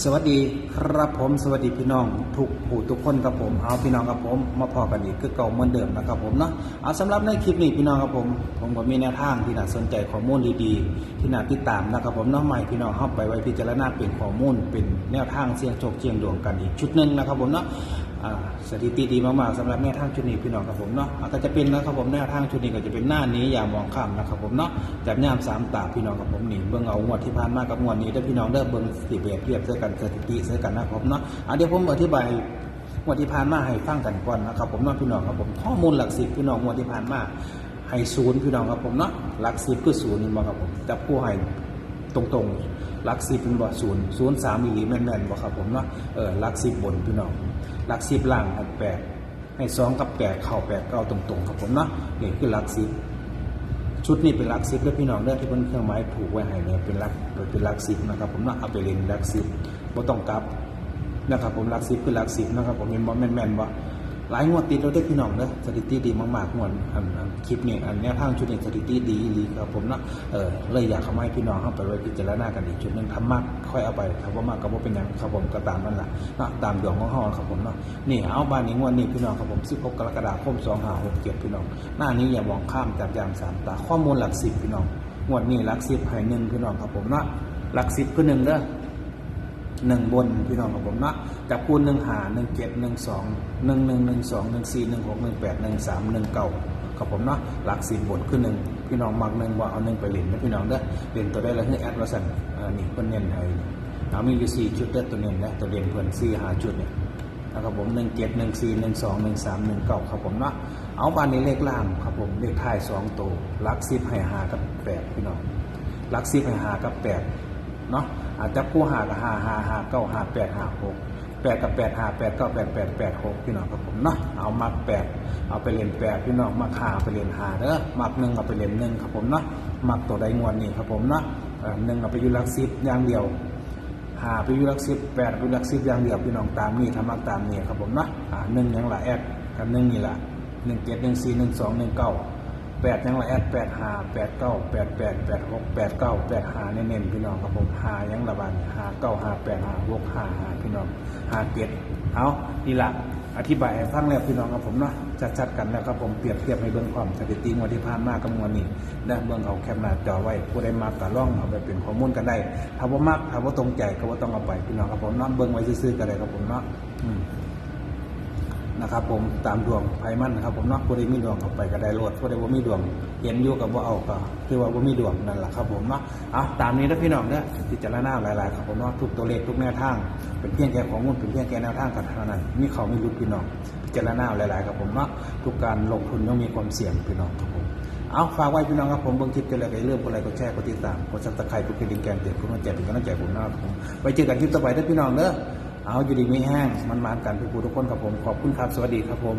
สวัสดีครับผมสวัสดีพี่น้องทุกผู้ทุกคนครับผมเอาพี่น้องครับผม มาพอกันอีกคือเก่าเหมือนเดิมนะครับผมเนาะเอาสำหรับในคลิปนี้พี่น้องครับผม ผมก็มีแนวทางที่น่าสนใจข้อมูลดีๆ ที่น่าติดตามนะครับผมเนาะใหม่พี่น้องเข้าไปไว้พิจารณาเป็นข้อมูลเป็นแนวทางเสี่ยงโชคเสี่ยงดวงกันอีกชุดหนึ่งนะครับผมเนาะ สถิติดีมากๆสำหรับแนวทางชุดนี้พี่น้องครับผมเนาะอ่าก็จะเป็นนะครับผมแนวทางชุดนี้ก็จะเป็นหน้านี้อย่ามองข้ามนะครับผมเนาะจับย่ามสามตาพี่น้องครับผมนี่เบิ่งเอางวดที่ผ่านมากับงวดนี้เด้พี่น้องเด้อเบิ่งสถิติเปรียเทียบเสื้อกันสถิติเสื้อกันนะครับผมเนาะเดี๋ยวผมอธิบายงวดที่ผ่านมาให้ฟังกันก่อนนะครับผมเนาะพี่น้องครับผมข้อมูลหลักสิบพี่น้องงวดที่ผ่านมาให้ศูนย์พี่น้องครับผมเนาะหลักสิบคือศูนย์นี่บ่ครับผมจับผู้ให้ตรงๆ ลักสิบเป็นบ่ศูนย์ศูนย์สามมิลลิแม่นบ่ครับผมเนาะเออลักสิบบนพี่น้องลักสิบล่างให้แปดให้สองกับแปดเข้าแปดเก้าตรงๆครับผมเนาะนี่คือลักสิบชุดนี้เป็นลักสิบแล้วพี่น้องเด้อที่เพิ่นเครื่องหมายผูกไว้ให้เนี่ยเป็นลักเป็นลักสิบนะครับผมเนาะเอาไปเรียนลักสิบบ่ต้องกลับนะครับผมลักสิบคือลักสิบนะครับผมเห็นบ่แม่นๆบ่ หลายงวดติดเราได้พี่น้องเด้อสถิติดีมากๆงวดอันอันคลิปนี้อันแนวทางชุดนี้สถิติดีดีครับผมเนาะเออเลยอยากเอามาให้พี่น้องเอาไปไว้พิจารณากันอีกชุดหนึ่งทำมากค่อยเอาไปถ้าว่ามากก็บ่เป็นหยังครับผมก็ตามนั่นแหละเนาะตามดวงของเฮาครับผมเนาะนี่เอาบ้านนี้งวดนี้พี่น้องครับผม16กรกฎาคม2567พี่น้อง หน้านี้อย่ามองข้ามจากยามสามตาข้อมูลหลัก10พี่น้องงวดนี้หลัก10ให้หนึ่งพี่น้องครับผมเนาะหลัก10คือหนึ่งเด้อ หนึ่งบนพี่น้องของผมเนาะจับคูณหนึ่งหาหนึ่งเจ็ดหนึ่งสองหนึ่งหนึ่งหนึ่งสองหนึ่งสี่หนึ่งหกหนึ่งแปดหนึ่งสามหนึ่งเก้าครับผมเนาะหลักสิบบนขึ้นหนึ่งพี่น้องมักหนึ่งว่าเอาหนึ่งไปเล่นนะพี่น้องเด้อเล่นตัวได้แล้วให้แอดวาสั่นนี่เพิ่นเน้นให้เอามีอยู่สี่ชุดเด้อตัวเน้นนะตัวเด่นเพิ่นสี่หาชุดเนี่ยนะครับผมหนึ่งเจ็ดหนึ่งสี่หนึ่งสองหนึ่งสามหนึ่งเก้าครับผมเนาะเอาบานนี้เลขล่างครับผมเลขท้ายสองตัวหลักสิบให้หากับแปดพี่น้องหลักสิบให้หากับแปด เนาะอาจจะคู่หากับหาหาหาเก้าหาแปดหาหกแปดกับแปดหาแปดเก้าแปดแปดแปดหกพี่น้องครับผมเนาะเอามักแปดเอาไปเรียนแปดพี่น้องมักหาไปเรียนหาเด้อมักหนึ่งเอาไปเรียนหนึ่งครับผมเนาะมักตัวใดงวดนี่ครับผมเนาะเออหนึ่งเอาไปยุลักสิบอย่างเดียวหาไปยุลักสิบแปดไปยุลักสิบอย่างเดียวพี่น้องตามนี่ทำมักตามนี่ครับผมเนาะอ่าหนึ่งอย่างละแอดกับหนึ่งนี่ละหนึ่งเจ็ดหนึ่งสี่หนึ่งสองหนึ่งเก้า แปดยังละแอดแปดหาแปดเก้าแปดแปดแปดหกแปดเก้าแปดหาเน้นๆพี่น้องครับผมหายังละบานหาเก้าหาแปดหาหกหาหาพี่น้องหาเจ็ดเอานี่ละอธิบายให้ฟังแล้วพี่น้องครับผมเนาะชัดๆกันแล้วครับผมเปรียบเทียบให้เบื้องความสถิติงวันที่ผ่านมากับงวดนี้ได้เบื้องเอาแคปหน้าจอไว้ผู้ใดมากก็ล่องเอาไปเป็นข้อมูลกันได้ถ้าว่ามากถ้าว่าตรงใจก็ว่าต้องเอาไปพี่น้องครับผมเนาะเบื้องไว้ซื่อๆกันเลยครับผมเนาะอืม นะครับผมตามดวงไพ่มันนะครับผมเนาะผู้ใดมีดวงเข้าไปก็ได้โลดผู้ใดว่ามีดวงเย็นอยู่กับว่าเอาก็คือว่าว่ามีดวงนั่นแหละครับผมเนาะเอาตามนี้นะพี่น้องเด้อพิจารณาหลายๆครับผมเนาะทุกตัวเลขทุกแนวทาง เป็นเพียงแค่ของมูลเป็นเพียงแค่แนวทางกันเท่านั้นมีเขาไม่รู้พี่น้องพิจารณาหลายๆครับผมเนาะทุกการลงทุนย่อมมีความเสี่ยงพี่น้องครับผมเอาฝากไว้พี่น้องครับผมเบิ่งคลิปกันเลยก็อย่าลืมกดไลค์กดแชร์กดติดตามกดซับสไครต์กดกระดิ่งแจ้งเตือนเพื่อมาแจ้งเป็นกำลังใจผมนะครับผมไว้เจอกันคลิปต่อไปเด้อพี่น้องเด้อ เอาอยู่ดีไม่แห้งมันมากันพี่ปูทุกคนครับผม ขอบคุณครับ สวัสดีครับผม